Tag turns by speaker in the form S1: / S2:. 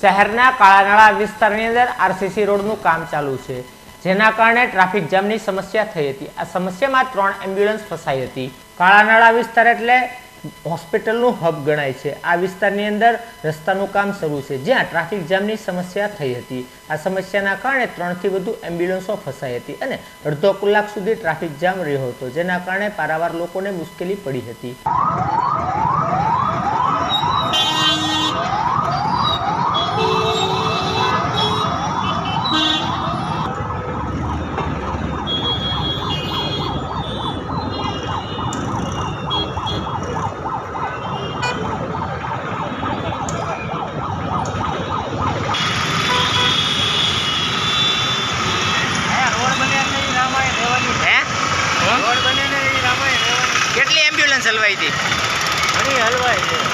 S1: શહેરના કાળાનાળા વિસ્તારની અંદર આરસીસી રોડનું કામ ચાલુ છે, જેના કારણે ટ્રાફિક જામની સમસ્યા થઈ હતી. આ સમસ્યામાં ત્રણ એમ્બ્યુલન્સ ફસાઈ હતી. કાળાનાળા વિસ્તાર એટલે હોસ્પિટલનું હબ ગણાય છે. આ વિસ્તારની અંદર રસ્તાનું કામ શરૂ છે, જ્યાં ટ્રાફિક જામની સમસ્યા થઈ હતી. આ સમસ્યાના કારણે ત્રણથી વધુ એમ્બ્યુલન્સો ફસાઈ હતી અને અડધો કલાક સુધી ટ્રાફિક જામ રહ્યો હતો, જેના કારણે પારાવાર લોકોને મુશ્કેલી પડી હતી. હલવાઈ હતી.
S2: ઘણી હલવાઈ